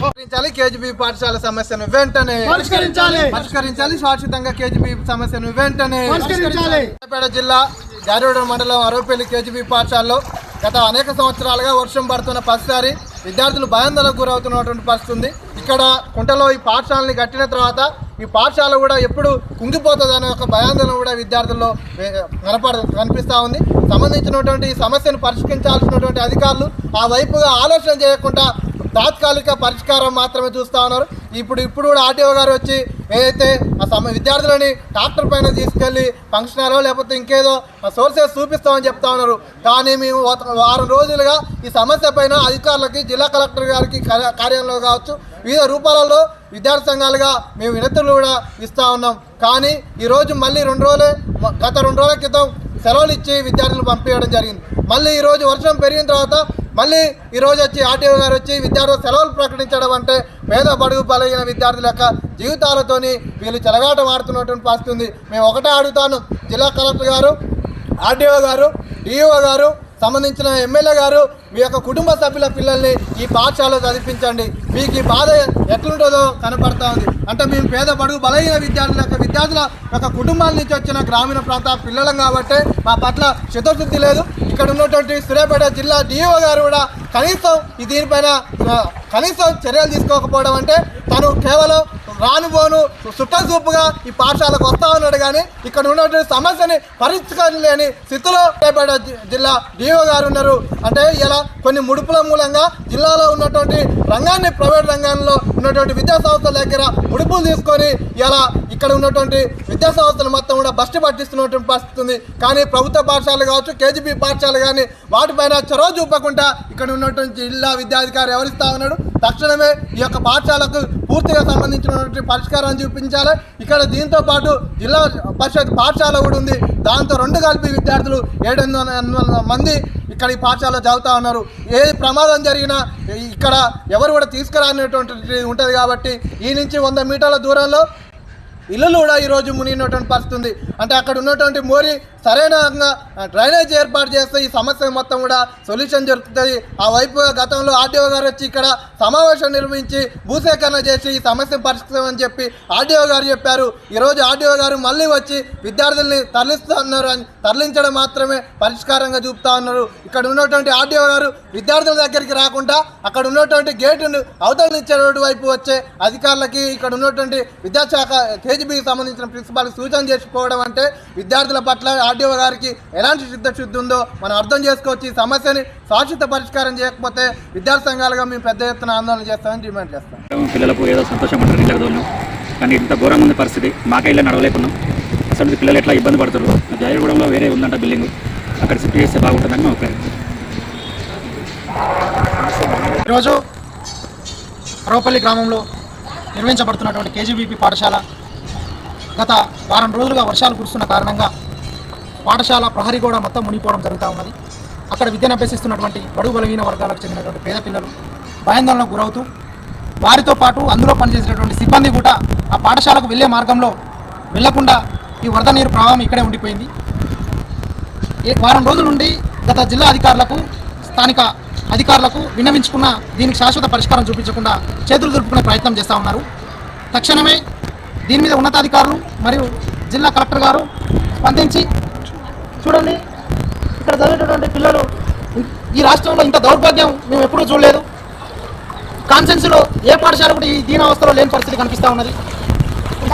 పరిష్కరించాలి కేజీబీ పాఠశాల సమస్యను వెంటనే. పరిష్కరించాలి. పరిష్కరించాలి శాశ్వతంగా కేజీబీ సమస్యను వెంటనే. పరిష్కరించాలి. జిల్లా జారిగూడ మండలం అరవపల్లి కేజీబీ పాఠశాలలో గత అనేక సంవత్సరాలుగా వర్షం పడుతున్న ప్రతిసారి విద్యార్థులు భయాందోళనకు గురవుతున్నటువంటి పరిస్థితి ఇక్కడ కుంటలో ఈ పాఠశాలని కట్టిన తర్వాత ఈ పాఠశాల కూడా ఎప్పుడు కుంగిపోతుంది అనే ఒక భయాందోళన కూడా విద్యార్థుల్లో కనపడ కనిపిస్తూ ఉంది. సంబంధించినటువంటి ఈ సమస్యను పరిష్కరించాల్సినటువంటి అధికారులు ఆ వైపుగా ఆలోచన చేయకుండా తాత్కాలిక పరిష్కారం మాత్రమే చూస్తూ ఉన్నారు. ఇప్పుడు ఇప్పుడు కూడా ఆర్టీఓ గారు వచ్చి ఏదైతే ఆ సమ విద్యార్థులని డాక్టర్ పైన తీసుకెళ్ళి ఫంక్షన్ హాలో లేకపోతే ఇంకేదో సోర్సెస్ చూపిస్తామని చెప్తా ఉన్నారు. కానీ మేము వారం రోజులుగా ఈ సమస్య పైన అధికారులకి జిల్లా కలెక్టర్ గారికి కార్య- కార్యాలయంలో కావచ్చు వివిధ రూపాలలో విద్యార్థి సంఘాలుగా మేము వినతులు కూడా ఇస్తూ ఉన్నాం. కానీ ఈరోజు మళ్ళీ రెండు రోజులే గత రెండు రోజుల క్రితం సెలవులు ఇచ్చి విద్యార్థులు పంపించడం జరిగింది. మళ్ళీ ఈరోజు వర్షం పెరిగిన తర్వాత మళ్ళీ ఈరోజు వచ్చి ఆర్టీఓ గారు వచ్చి విద్యార్థులు సెలవులు ప్రకటించడం అంటే పేద బడుగు బలైన విద్యార్థుల యొక్క జీవితాలతోని వీళ్ళు చెలగాట మారుతున్నటువంటి పరిస్థితి మేము ఒకటే అడుగుతాను. జిల్లా కలెక్టర్ గారు ఆర్టీఓ గారు డిఈఓ గారు సంబంధించిన ఎమ్మెల్యే గారు మీ యొక్క కుటుంబ సభ్యుల పిల్లల్ని ఈ పాఠశాలలో చదివించండి. మీకు ఈ బాధ ఎట్లుంటుందో కనపడతా ఉంది. అంటే మేము పేద బడుగు బలహీన విద్యార్థుల యొక్క విద్యార్థుల యొక్క కుటుంబాల నుంచి వచ్చిన గ్రామీణ ప్రాంత పిల్లలం కాబట్టి మా పట్ల చిత్తశుద్ధి లేదు. ఇక్కడ ఉన్నటువంటి సూర్యాపేట జిల్లా డిఓ గారు కూడా కనీసం ఈ దీనిపైన కనీసం చర్యలు తీసుకోకపోవడం అంటే తను కేవలం రాను పోను చూపుగా ఈ పాఠశాలకు వస్తా ఉన్నాడు కానీ ఇక్కడ ఉన్నటువంటి సమస్యని పరిష్కరించలేని స్థితిలో సూర్యాపేట జి- జిల్లా డిఓ గారు ఉన్నారు. అంటే ఇలా కొన్ని ముడుపుల మూలంగా జిల్లాలో ఉన్నటువంటి రంగాన్ని ప్రైవేట్ రంగంలో ఉన్నటువంటి విద్యా సంస్థల దగ్గర ముడుపులు తీసుకొని ఇలా ఇక్కడ ఉన్నటువంటి విద్యా సంస్థలు మొత్తం కూడా బస్టు పట్టిస్తున్నటువంటి పరిస్థితి ఉంది. కానీ ప్రభుత్వ పాఠశాలలు కావచ్చు కేజీబీ పాఠశాలలు కానీ వాటిపైన చొరవ చూపకుండా ఇక్కడ ఉన్నటువంటి జిల్లా విద్యాధికారి ఎవరిస్తా ఉన్నాడు? తక్షణమే ఈ యొక్క పాఠశాలకు పూర్తిగా సంబంధించినటువంటి పరిష్కారాన్ని చూపించాలి. ఇక్కడ దీంతో పాటు జిల్లా పరిషత్ పాఠశాల కూడా ఉంది. దాంతో రెండు కలిపి విద్యార్థులు ఏడు మంది ఇక్కడ ఈ పాఠశాలలో చదువుతా ఉన్నారు. ఏ ప్రమాదం జరిగినా ఇక్కడ ఎవరు కూడా తీసుకురానటువంటి ఉంటుంది కాబట్టి ఈ నుంచి వంద మీటర్ల దూరంలో ఇల్లులు కూడా ఈరోజు మునిగినటువంటి పరిస్థితి ఉంది. అంటే అక్కడ ఉన్నటువంటి మోరి సరైన డ్రైనేజ్ ఏర్పాటు చేస్తే ఈ సమస్య మొత్తం కూడా సొల్యూషన్ దొరుకుతుంది. ఆ వైపు గతంలో ఆర్డీఓ గారు వచ్చి ఇక్కడ సమావేశం నిర్వహించి భూసేకరణ చేసి ఈ సమస్యను పరిష్కరించమని చెప్పి ఆర్డీఓ గారు చెప్పారు. ఈరోజు ఆర్డీఓ గారు మళ్ళీ వచ్చి విద్యార్థుల్ని తరలిస్తున్నారు అని తరలించడం మాత్రమే పరిష్కారంగా చూపుతా ఉన్నారు. ఇక్కడ ఉన్నటువంటి ఆర్డీఓ గారు విద్యార్థుల దగ్గరికి రాకుండా అక్కడ ఉన్నటువంటి గేటును అవతలనిచ్చే రోడ్డు వైపు వచ్చే అధికారులకి ఇక్కడ ఉన్నటువంటి విద్యాశాఖ కేజీబీకి సంబంధించిన ప్రిన్సిపాల్ సూచన చేసుకోవడం అంటే విద్యార్థుల పట్ల ఆర్డీఓ గారికి ఎలాంటి చిత్తశుద్ధి ఉందో మనం అర్థం చేసుకోవచ్చు. ఈ సమస్యని శాశ్వత పరిష్కారం చేయకపోతే విద్యార్థి సంఘాలుగా మేము పెద్ద ఎత్తున ఆందోళన చేస్తామని డిమాండ్ చేస్తాం. పిల్లలకు ఏదో సంతోషం పడతారు ఇళ్ళకి కానీ ఇంత ఘోరంగా ఉంది పరిస్థితి. మాకే ఇళ్ళ నడవలేకున్నాం. అసలు పిల్లలు ఎట్లా ఇబ్బంది పడతారు జాయిగూడెంలో వేరే ఉందంట బిల్డింగ్. అక్కడ షిఫ్ట్ చేస్తే బాగుంటుందని మా అభిప్రాయం. ఈరోజు అరవపల్లి గ్రామంలో నిర్వహించబడుతున్నటువంటి కేజీబీపీ పాఠశాల గత వారం రోజులుగా వర్షాలు కురుస్తున్న కారణంగా పాఠశాల ప్రహరీ గోడ మొత్తం మునిగిపోవడం జరుగుతూ ఉన్నది. అక్కడ విద్యను అభ్యసిస్తున్నటువంటి బడుగు బలహీన వర్గాలకు చెందినటువంటి పేద పిల్లలు భయాందోళనకు గురవుతూ వారితో పాటు అందులో పనిచేసినటువంటి సిబ్బంది కూడా ఆ పాఠశాలకు వెళ్ళే మార్గంలో వెళ్ళకుండా ఈ వరద నీరు ప్రవాహం ఇక్కడే ఉండిపోయింది. ఏ- వారం రోజుల నుండి గత జిల్లా అధికారులకు స్థానిక అధికారులకు విన్నవించుకున్న దీనికి శాశ్వత పరిష్కారం చూపించకుండా చేతులు దులుపుకునే ప్రయత్నం చేస్తూ ఉన్నారు. తక్షణమే దీని మీద ఉన్నతాధికారులు మరియు జిల్లా కలెక్టర్ గారు స్పందించి చూడండి. ఇక్కడ చదివేటటువంటి పిల్లలు ఈ రాష్ట్రంలో ఇంత దౌర్భాగ్యం మేము ఎప్పుడూ చూడలేదు. కాన్సెన్స్లో ఏ పాఠశాల కూడా ఈ దీనావస్థలో లేని పరిస్థితి కనిపిస్తూ ఉన్నది.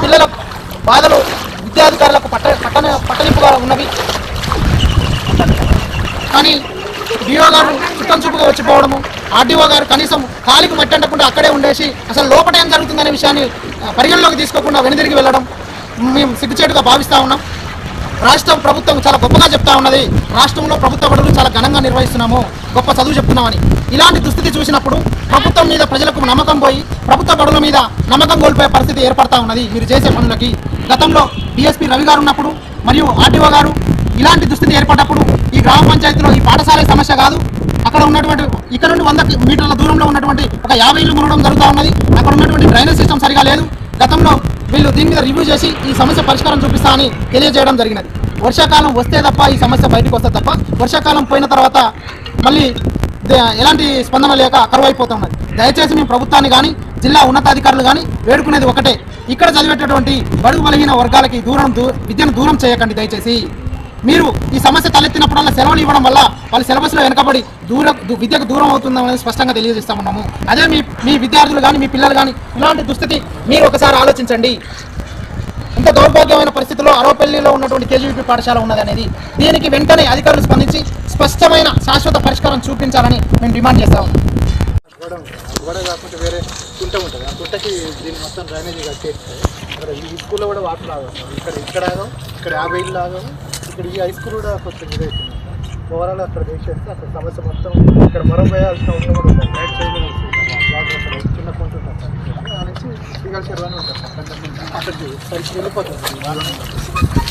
పిల్లల బాధలు విద్యాధికారులకు పట్ట పట్టణ పట్టణింపుగా ఉన్నవి. కానీ డిఓ గారు చుట్టం చూపుగా వచ్చిపోవడము ఆర్డీఓ గారు కనీసం కాలికి మట్టంటకుండా అక్కడే ఉండేసి అసలు లోపల ఏం జరుగుతుందనే విషయాన్ని పరిగణలోకి తీసుకోకుండా వెనుదిరిగి వెళ్ళడం మేము సిగ్గుచేటుగా భావిస్తూ ఉన్నాం. రాష్ట్రం ప్రభుత్వం చాలా గొప్పగా చెప్తా ఉన్నది. రాష్ట్రంలో ప్రభుత్వ బడులు చాలా ఘనంగా నిర్వహిస్తున్నాము. గొప్ప చదువు చెప్తున్నామని. ఇలాంటి దుస్థితి చూసినప్పుడు ప్రభుత్వం మీద ప్రజలకు నమ్మకం పోయి ప్రభుత్వ బడుల మీద నమ్మకం కోల్పోయే పరిస్థితి ఏర్పడతా ఉన్నది. మీరు చేసే పనులకి. గతంలో డిఎస్పీ రవి గారు ఉన్నప్పుడు మరియు ఆర్టీఓ గారు ఇలాంటి దుస్థితి ఏర్పడ్డప్పుడు ఈ గ్రామ పంచాయతీలో ఈ పాఠశాల సమస్య కాదు. అక్కడ ఉన్నటువంటి ఇక్కడ నుండి వంద మీటర్ల దూరంలో ఉన్నటువంటి ఒక యాభై ఇల్లు మునడం జరుగుతూ ఉన్నది. అక్కడ ఉన్నటువంటి డ్రైనేజ్ సిస్టమ్ సరిగా లేదు. గతంలో వీళ్ళు దీని మీద రివ్యూ చేసి ఈ సమస్య పరిష్కారం చూపిస్తా అని తెలియజేయడం జరిగినది. వర్షాకాలం వస్తే తప్ప ఈ సమస్య బయటకు వస్తే తప్ప వర్షాకాలం పోయిన తర్వాత మళ్ళీ ఎలాంటి స్పందన లేక కరువైపోతున్నది. దయచేసి మీ ప్రభుత్వాన్ని కానీ జిల్లా ఉన్నతాధికారులు కానీ వేడుకునేది ఒకటే. ఇక్కడ చదివేటటువంటి బడుగు బలహీన వర్గాలకి దూరం దూ విద్యను దూరం చేయకండి దయచేసి. మీరు ఈ సమస్య తలెత్తినప్పుడల్లా సెలవులు ఇవ్వడం వల్ల వాళ్ళ సిలబస్లో వెనకబడి దూర విద్యకు దూరం అవుతుందని స్పష్టంగా తెలియజేస్తామన్నాము. అదే మీ మీ విద్యార్థులు కానీ మీ పిల్లలు కానీ ఇలాంటి దుస్థితి మీరు ఒకసారి ఆలోచించండి. ఇంత దౌర్భాగ్యమైన పరిస్థితిలో అరవపల్లిలో ఉన్నటువంటి కేజీబీపీ పాఠశాల ఉన్నది అనేది దీనికి వెంటనే అధికారులు స్పందించి స్పష్టమైన శాశ్వత పరిష్కారం చూపించాలని మేము డిమాండ్ చేస్తాము గోడ కాకుండా వేరే కుంట ఉంటుంది. ఆ కుంటకి దీన్ని మొత్తం డ్రైనేజీ కట్టేస్తే అక్కడ ఈ స్కూల్లో కూడా వాటర్ ఆగాం ఇక్కడ ఇక్కడ ఆగాం ఇక్కడ యాభై ఇల్లు ఆగాం. ఇక్కడ ఈ హై స్కూల్ కూడా కొంచెం ఇదవుతుంది ఓవరాల్ అక్కడ వేసేస్తే అక్కడ సమస్య మొత్తం ఇక్కడ మరో వేయాల్సిన అవసరం కూడా ఉంటుంది రైట్ సైడ్ వాటర్ అక్కడ చిన్న కొంత ఉంటుంది. ఆ నుంచి శ్రీకాళ చెరువు ఉంటుంది. అక్కడ అక్కడికి వెళ్ళిపోతుంది.